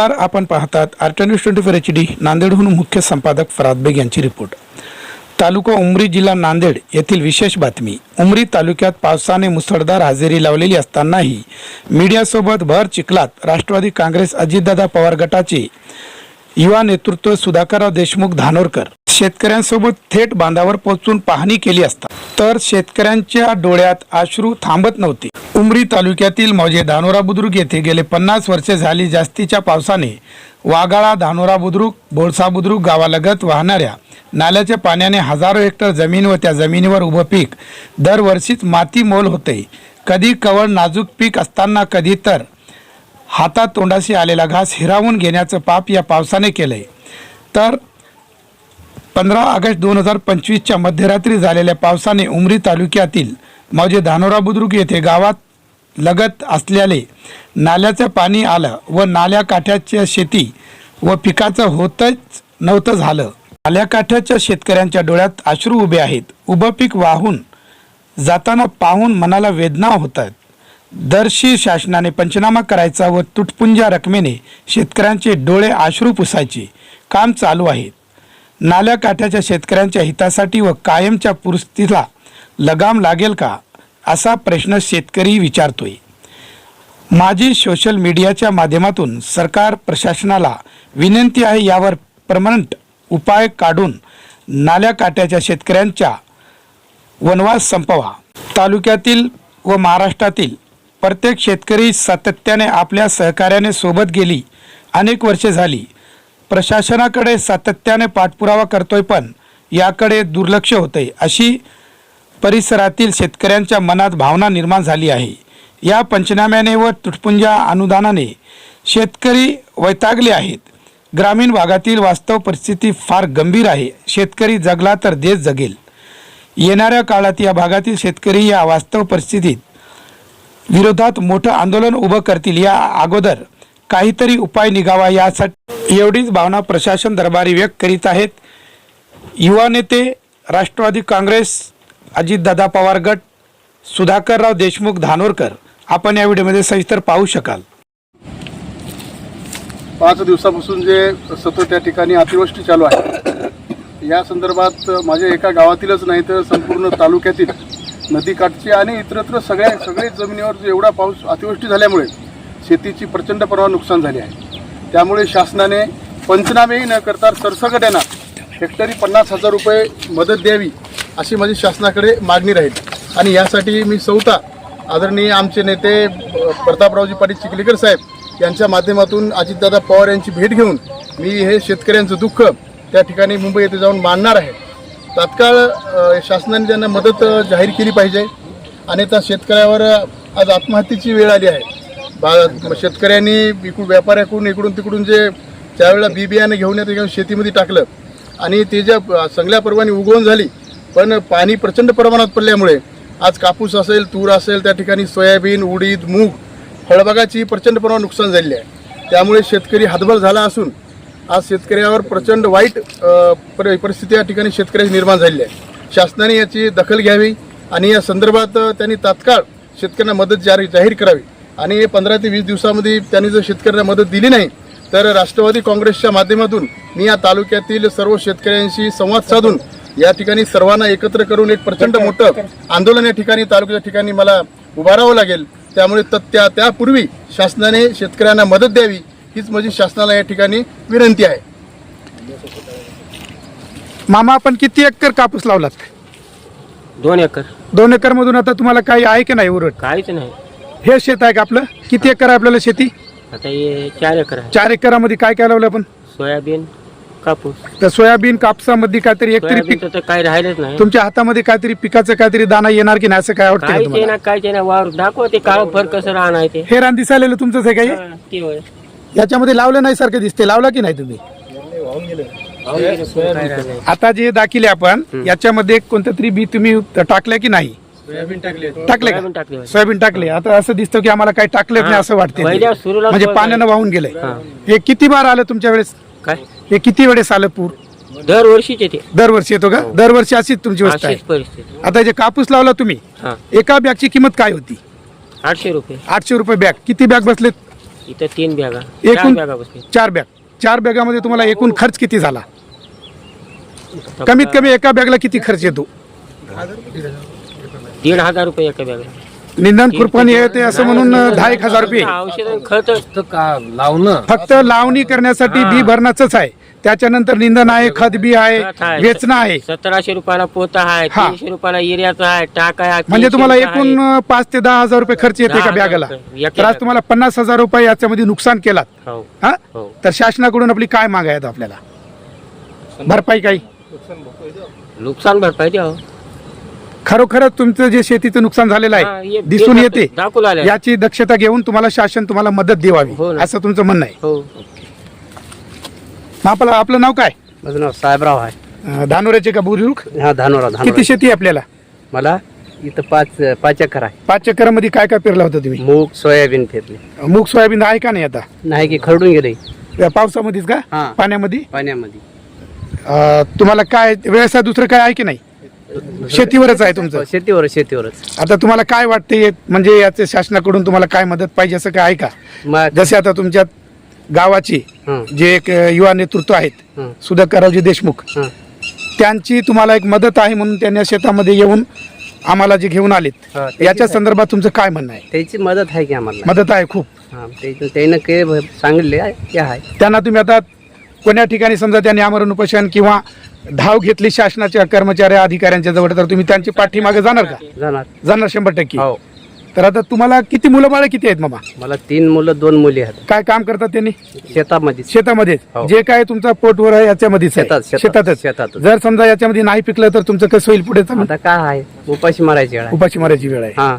नमस्कार. आपण पाहतात art news twenty four H D नांदेडहून मुख्य संपादक फराद बेग यांची रिपोर्ट. तालुका उमरी जिल्हा नांदेड येथील विशेष बातमी. उमरी तालुक्यात पावसाने मुसळधार हजेरी लावलेली असतानाही मीडियासोबत भर चिखलात राष्ट्रवादी काँग्रेस अजितदादा पवार गटाचे युवा नेतृत्व सुधाकरराव देशमुख धानोरकर शेतकऱ्यांसोबत थेट बांधावर पोहोचून पाहणी केली असता. तर शेतकऱ्यांच्या डोळ्यात अश्रू थांबत नव्हते. उमरी तालुक्यातील मौजे धानोरा बुद्रुक येथे गेले पन्नास वर्षे झाली जास्तीच्या पावसाने वागाळा धानोरा बुद्रुक बोळसा बुद्रुक गावालगत वाहणाऱ्या नाल्याच्या पाण्याने हजारो हेक्टर जमीन व त्या जमिनीवर उभं पीक दरवर्षीच माती मोल होते. कधी कवळ नाजूक पीक असताना कधी तर हातात तोंडाशी आलेला घास हिरावून घेण्याचं पाप या पावसाने केलंय. तर पंधरा ऑगस्ट दोन हजार पंचवीसच्या मध्यरात्री झालेल्या पावसाने उमरी तालुक्यातील मौजे धानोरा बुद्रुक येथे गावात लगत असलेले नाल्याचं पाणी आलं व नाल्या काठ्याच्या शेती व पिकाचं होतच नव्हतं झालं. नाल्याकाठ्याच्या शेतकऱ्यांच्या डोळ्यात अश्रू उभे आहेत. उभं पीक वाहून जाताना पाहून मनाला वेदना होत आहेत. दरशी शासनाने पंचनामा करायचा व तुटपुंजा रकमेने शेतकऱ्यांचे डोळे आश्रू पुसायचे. काम चालू आहे. नाल्या काठ्याच्या शेतकऱ्यांच्या हितासाठी व कायमच्या पुरस्थितीला लगाम लागेल का असा प्रश्न शेतकरी विचारतोय. माझी सोशल मीडियाच्या माध्यमातून सरकार प्रशासनाला विनंती आहे यावर परमनंट उपाय काढून नाल्या काट्याच्या शेतकऱ्यांच्या वनवास संपवा. तालुक्यातील व महाराष्ट्रातील प्रत्येक शेतकरी सातत्याने आपल्या सहकार्याने सोबत गेली अनेक वर्षे झाली. प्रशासनाकडे सातत्याने पाठपुरावा करतोय पण याकडे दुर्लक्ष होतंय. अशी परिसरातील शेतकऱ्यांच्या मनात भावना निर्माण झाली आहे. या पंचनाम्याने व तुटपुंजा अनुदानाने शेतकरी वैतागले आहेत. ग्रामीण भागातील वास्तव परिस्थिती फार गंभीर आहे. शेतकरी जगला तर देश जगेल. येणाऱ्या काळात या भागातील शेतकरी या वास्तव परिस्थितीत विरोधात मोठं आंदोलन उभं करतील या अगोदर काहीतरी उपाय निघावा यासाठी एवढीच भावना प्रशासन दरबारी व्यक्त करीत आहेत. युवा नेते राष्ट्रवादी काँग्रेस अजितदादा पवार गट सुधाकरराव देशमुख धानोरकर आपण या व्हिडिओमध्ये सविस्तर पाहू शकाल. पाच दिवसापासून जे सतत त्या ठिकाणी अतिवृष्टी चालू आहे या संदर्भात माझ्या एका गावातीलच नाही तर संपूर्ण तालुक्यातील नदीकाठची आणि इतरत्र सगळ्या सगळेच जमिनीवर जो एवढा पाऊस अतिवृष्टी झाल्यामुळे शेतीची प्रचंड प्रमाणात नुकसान झाले आहे. त्यामुळे शासनाने पंचनामेही न करता सरसकट यांना हेक्टरी पन्नास हजार रुपये मदत द्यावी अशी माझी शासनाकडे मागणी राहील. आणि यासाठी मी सौता आदरणीय आमचे नेते प्रतापरावजी पाटील चिखलीकर साहेब यांच्या माध्यमातून अजितदादा पवार यांची भेट घेऊन मी हे शेतकऱ्यांचं दुःख त्या ठिकाणी मुंबई येथे जाऊन मांडणार आहे. तात्काळ शासनाने त्यांना मदत जाहीर केली पाहिजे. आणि त्या शेतकऱ्यावर आज आत्महत्येची वेळ आली आहे. शेतकऱ्यांनी इकडून व्यापाऱ्याकडून इकडून तिकडून जे त्यावेळेला बी बियाणं घेऊन येते शेतीमध्ये टाकलं. आणि ते ज्या चांगल्या पर्वानी उगवण झाली पण पाणी प्रचंड प्रमाणात पडल्यामुळे आज कापूस असेल तूर असेल त्या ठिकाणी सोयाबीन उडीद मूग फळबागाची प्रचंड प्रमाणात नुकसान झालेली आहे. त्यामुळे शेतकरी हातभर झाला असून आज शेतकऱ्यावर प्रचंड वाईट परिस्थिती या ठिकाणी शेतकऱ्याची निर्माण झालेली आहे. शासनाने याची दखल घ्यावी आणि या संदर्भात त्यांनी तात्काळ शेतकऱ्यांना मदत जारी जाहीर करावी. आणि पंधरा ते वीस दिवसामध्ये त्यांनी जर शेतकऱ्यांना मदत दिली नाही तर राष्ट्रवादी काँग्रेसच्या माध्यमातून मी या तालुक्यातील सर्व शेतकऱ्यांशी संवाद साधून या ठिकाणी सर्वांना एकत्र करून एक प्रचंड मोठं आंदोलन या ठिकाणी तालुक्याच्या ठिकाणी मला उभारावं लागेल. त्यामुळे त- त्या त्यापूर्वी शासनाने शेतकऱ्यांना मदत द्यावी हीच माझी शासनाला या ठिकाणी विनंती आहे. मामा आपण किती एकर कापूस लावलात? दोन एकर. दोन एकर मधून आता तुम्हाला काही आहे की नाही उरट काहीच नाही. हे शेत आहे का आपलं? किती एकर आहे आपल्याला शेती? आता हे चार एकर आहे. चार एकरामध्ये काय काय लावलं आपण? सोयाबीन कापूस. तर सोयाबीन कापसामध्ये काहीतरी एक तरी सोयाबीन पीक तर काही राहिलंच नाही. तुमच्या हातामध्ये काहीतरी पिकाचं काहीतरी दाना येणार की नाही असं काय वाटतं का काहीच तुम्हाला? ना काहीच ना वावर दाखव ते काळ फर कसं राहणार ते. हे रान दिसायला तुमचंच आहे काही हा, ते होय. याच्यामध्ये लावलं नाही सारखं दिसते लावला की नाही तुम्ही? काय राहिलंय? आता जे दाखिले आपण याच्यामध्ये कोणतं तरी बी तुम्ही टाकलं की नाही? टाकले सोयाबीन का? टाकले होय. सोयाबीन टाकले. आता असं दिसतं की आम्हाला काही टाकलेच नाही असं वाटते पहिल्या सुरूला म्हणजे पाण्यानं वाहून गेलंय. हा. हे किती बार आलं तुमच्या वेळेस? काय? हे किती वेळेस आलं पूर? दरवर्षीच येते दरवर्षी येतो का? दरवर्षी अशीच तुमची वस्त आहे. अशीच परिस्थिती. आता जे कापूस लावला तुम्ही हा. एका बॅगची किंमत काय होती? आठशे रुपये. आठशे रुपये बॅग. किती बॅग बसलेत? इथं तीन बॅगा. एकूण- बॅगा चार बॅग. चार बॅगामध्ये तुम्हाला एकूण खर्च किती झाला? कमीत कमी एका बॅगला किती खर्च येतो? दीड हजार रुपये एका बॅगा निंदन खुरपणी येते असं म्हणून दहा एक हजार रुपये. औषध खत. का लावणं? फक्त लावणी करण्यासाठी बी भरणाचंच आहे. त्याच्यानंतर निंदन आहे खत बी आहे. वेचणं आहे. सतराशे रुपयाला पोता आहे हा. तीनशे रुपयाला युरियाचा आहे टाक आहे म्हणजे तुम्हाला एकूण पाच ते दहा हजार रुपये खर्च येते का बॅगाला. तर आज. तुम्हाला पन्नास हजार रुपये याच्यामध्ये नुकसान केलात. हो. हा? हो. तर शासनाकडून आपली काय माग आहेत आपल्याला? भरपाई काही? नुकसान भरपाई द्या. खरोखरच तुमचं जे शेतीचं नुकसान झालेलं हा, आहे ये- दिसून येते. याची दक्षता घेऊन तुम्हाला शासन तुम्हाला मदत हो देवावी ना. असं तुमचं म्हणणं आहे. हो. मग आपलं आपलं नाव काय? माझं नाव साहेबराव आहे. अं, धानोऱ्याचे का बुरुक हा धानोरा धानोरा. किती शेती आहे आपल्याला? मला इथं पाच पाच एकर आहे. पाच चक्करामध्ये काय काय पेरलं होतं तुम्ही? मूग सोयाबीन पेरले. मूग सोयाबीन आहे का नाही आता? नाही की खरडून गेले. या पावसामध्येच का? हा. पाण्यामध्ये? पाण्यामध्ये. अं, तुम्हाला काय व्यवसाय दुसरं काय आहे की नाही? शेतीवरच आहे तुमचं? शेतीवर शेतीवरच आता तुम्हाला काय वाटते म्हणजे याचे शासनाकडून तुम्हाला काय मदत पाहिजे असं काय आहे का? जसे आता तुमच्या गावाची हं, जे एक अं, युवा नेतृत्व आहेत हं, सुधाकररावजी देशमुख हं. त्यांची तुम्हाला एक मदत आहे म्हणून त्यांनी शेतामध्ये येऊन आम्हाला जे घेऊन आलेत. हा, याच्या संदर्भात तुमचं काय म्हणणं आहे? त्याची मदत आहे की आम्हाला. मदत आहे खूप. हा ते- त्यानं के सांगितले आहे की आहे. त्यांना तुम्ही आता कोण्या ठिकाणी समजा त्यांनी आमरण उपोषण किंवा धाव घेतली शासनाच्या कर्मचारी अधिकाऱ्यांच्या जवळ तर तुम्ही त्यांची पाठीमागे जाणार का? जाणार. जाणार शंभर टक्के. हो. तर आता तुम्हाला किती मुलं बाळ किती आहेत मामा? मला तीन मुलं दोन मुली आहेत. काय काम करतात त्यांनी? शेतामध्ये शेतामध्ये हो. जे काय तुमचा पोटवर आहे याच्यामध्येच आहे. शेतात- शेतात- शेतातच. शेतातच. जर समजा याच्यामध्ये नाही पिकलं तर तुमचं कसं होईल पुढे? चालून? आता काय आहे? उपाशी मारायची वेळ आहे. उपाशी मारायची वेळ आहे. हा.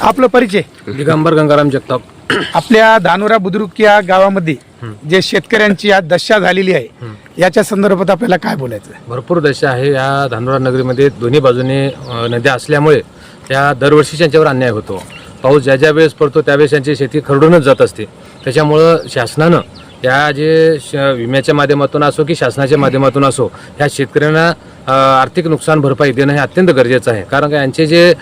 आपलं परिचय. दिगंबर गंगाराम जगताप. आपल्या धानोरा बुद्रुक या गावामध्ये जे शेतकऱ्यांची आज दशा झालेली आहे याच्या संदर्भात आपल्याला काय बोलायचं? आहे? भरपूर दशा आहे. या धानोरा नगरीमध्ये दोन्ही बाजूने नद्या असल्यामुळे त्या दरवर्षी त्यांच्यावर अन्याय होतो. पाऊस ज्या ज्या वेळेस पडतो त्यावेळेस त्यांची शेती खरडूनच जात असते. त्याच्यामुळं शासनानं या जे श विम्याच्या माध्यमातून असो की शासनाच्या माध्यमातून असो ह्या शेतकऱ्यांना आर्थिक नुकसान भरपाई देणं हे अत्यंत गरजेचं आहे. कारण का यांचे जे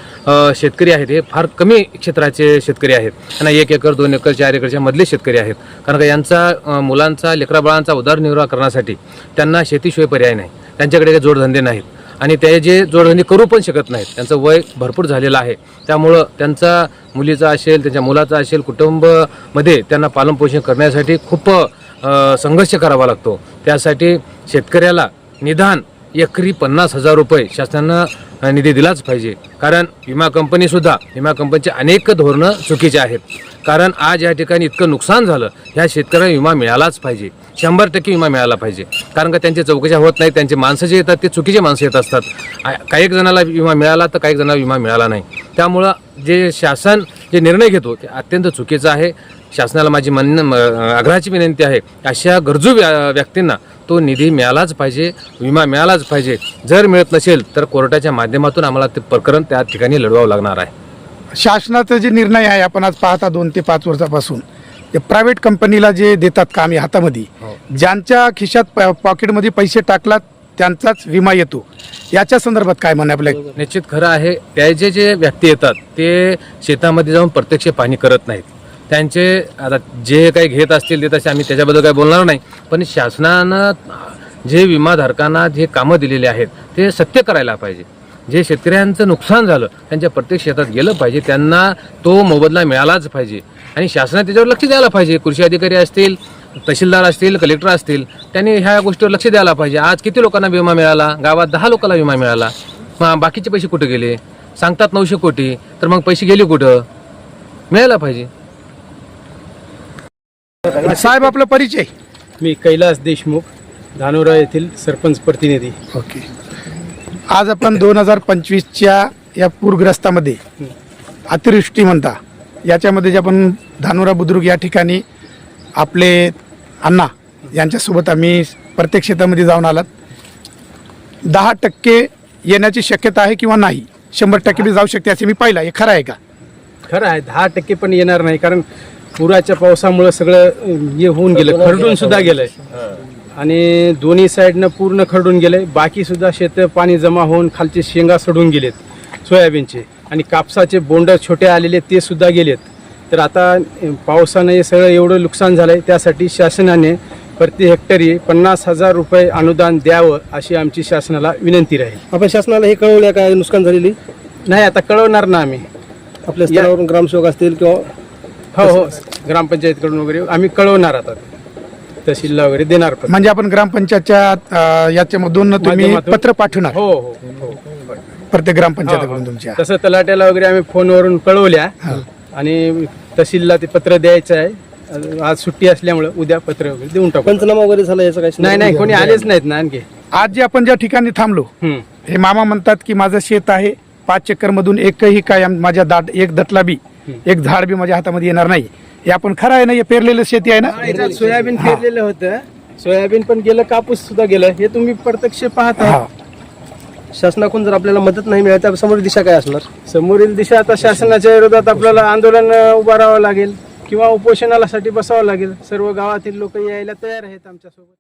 शेतकरी आहेत हे फार कमी क्षेत्राचे शेतकरी आहेत. त्यांना एक एकर दोन एकर चार एकरच्या मधले शेतकरी आहेत. कारण का यांचा मुलांचा लेकराबाळांचा उदरनिर्वाह करण्यासाठी त्यांना शेतीशिवाय पर्याय नाही. त्यांच्याकडे काही जोडधंदे नाहीत. आणि ते जे जोडधंदे करू पण शकत नाहीत. त्यांचं वय भरपूर झालेलं आहे. त्यामुळं त्यांचा मुलीचा असेल त्यांच्या मुलाचा असेल कुटुंबमध्ये त्यांना पालनपोषण करण्यासाठी खूप संघर्ष करावा लागतो. त्यासाठी शेतकऱ्याला निदान एकरी पन्नास हजार रुपये शासनानं निधी दिलाच पाहिजे. कारण विमा कंपनीसुद्धा विमा कंपनीचे अनेक धोरणं चुकीचे आहेत. कारण आज या ठिकाणी इतकं नुकसान झालं ह्या शेतकऱ्यांना विमा मिळालाच पाहिजे. शंभर टक्के विमा मिळाला पाहिजे. कारण का त्यांच्या चौकशा होत नाहीत त्यांचे माणसं जे येतात ते चुकीचे माणसं येत असतात. काही एक जणाला विमा मिळाला तर काही जणाला विमा मिळाला नाही. त्यामुळं जे शासन जे निर्णय घेतो ते अत्यंत चुकीचं आहे. शासनाला माझी मन म- आग्रहाची विनंती आहे. अशा गरजू व्या व्यक्तींना तो निधी मिळालाच पाहिजे विमा मिळालाच पाहिजे. जर मिळत नसेल तर कोर्टाच्या माध्यमातून आम्हाला ते प्रकरण त्या ठिकाणी लढवावं लागणार आहे. शासनाचा जे निर्णय आहे आपण आज पाहता दोन ते पाच वर्षापासून. ते प्रायव्हेट कंपनीला जे देतात कामे हातामध्ये ज्यांच्या खिशात पॉकेटमध्ये पैसे टाकलात त्यांचाच विमा येतो. याच्या संदर्भात काय म्हणणं आपल्या? निश्चित खरं आहे त्याचे जे व्यक्ती येतात ते शेतामध्ये जाऊन प्रत्यक्ष पाणी करत नाहीत. त्यांचे आता जे काही घेत असतील ते तसे आम्ही त्याच्याबद्दल काही बोलणार नाही. पण शासनानं जे विमाधारकांना जे कामं दिलेले आहेत ते सत्य करायला पाहिजे. जे शेतकऱ्यांचं नुकसान झालं त्यांच्या प्रत्येक शेतात गेलं पाहिजे त्यांना तो मोबदला मिळालाच पाहिजे. आणि शासनाने त्याच्यावर लक्ष द्यायला पाहिजे. कृषी अधिकारी असतील तहसीलदार असतील कलेक्टर असतील त्यांनी ह्या गोष्टीवर लक्ष द्यायला पाहिजे. आज किती लोकांना विमा मिळाला? गावात दहा लोकांना विमा मिळाला. मग बाकीचे पैसे कुठे गेले? सांगतात नऊशे कोटी तर मग पैसे गेले कुठं? मिळायला पाहिजे. साहेब आपला परिचय? मी कैलास देशमुख धानोरा येथील सरपंच प्रतिनिधी. ओके. आज आपण दोन हजार पंचवीसच्या या पूरग्रस्तामध्ये अतिवृष्टी म्हणता याच्यामध्ये जे आपण धानोरा बुद्रुक या ठिकाणी आपले अण्णा यांच्यासोबत आम्ही प्रत्येक शेतामध्ये जाऊन आलात. दहा टक्के येण्याची शक्यता आहे किंवा नाही? शंभर टक्के बी जाऊ शकते असे मी पाहिलं हे खरं आहे का? खरं आहे दहा टक्के पण येणार नाही कारण पुराच्या पावसामुळं सगळं हे होऊन गेलं खरडून सुद्धा गेलंय. आणि दोन्ही साईडनं पूर्ण खरडून गेलंय. बाकी सुद्धा शेत पाणी जमा होऊन खालचे शेंगा सडून गेलेत सोयाबीनचे. आणि कापसाचे बोंड छोटे आलेले ते सुद्धा गेलेत. तर आता पावसानं हे सगळं एवढं नुकसान झालं आहे त्यासाठी शासनाने प्रति हेक्टरी पन्नास हजार रुपये अनुदान द्यावं अशी आमची शासनाला विनंती राहील. आपण शासनाला हे कळवलं काय नुकसान झालेली? नाही आता कळवणार ना आम्ही. आपल्या स्तरावरून ग्रामसेवक असतील किंवा हो हो. ग्रामपंचायतकडून वगैरे आम्ही कळवणार आता. तहसीलला वगैरे देणार पण. म्हणजे आपण ग्रामपंचायतच्या अ, याच्यामधून तुम्ही माध्यमातून- पत्र पाठवणार? हो हो हो. प्रत्येक ग्रामपंचायतीकडून तुमच्या. तसं तलाट्याला वगैरे आम्ही फोनवरून कळवल्या. आणि तहसीलला ते पत्र द्यायचं आहे. आज सुट्टी असल्यामुळे उद्या पत्र वगैरे देऊन टाकू. पंचनामा वगैरे झाला याचं काय नाही नाही कोणी आलेच नाहीत ना आणखी. आज जे आपण ज्या ठिकाणी थांबलो हम्म. हे मामा म्हणतात की माझं शेत आहे पाच एकर मधून एकही काय आम- माझ्या दाट एक दटला बी एक झाड बी माझ्या हातामध्ये येणार नाही. हे आपण खरं आहे ना हे पेरलेलं शेती आहे ना? याच्यात सोयाबीन पेरलेलं होतं. सोयाबीन पण गेलं कापूस सुद्धा गेलं. हे तुम्ही प्रत्यक्ष पाहता. हा. शासनाकडून जर आपल्याला मदत नाही मिळाली तर समोर दिशा काय असणार? समोरील दिशा आता शासनाच्या विरोधात आपल्याला आंदोलन अं, उभं राहावं लागेल. किंवा उपोषणाला साठी बसावं लागेल. सर्व गावातील लोक यायला तयार आहेत आमच्यासोबत.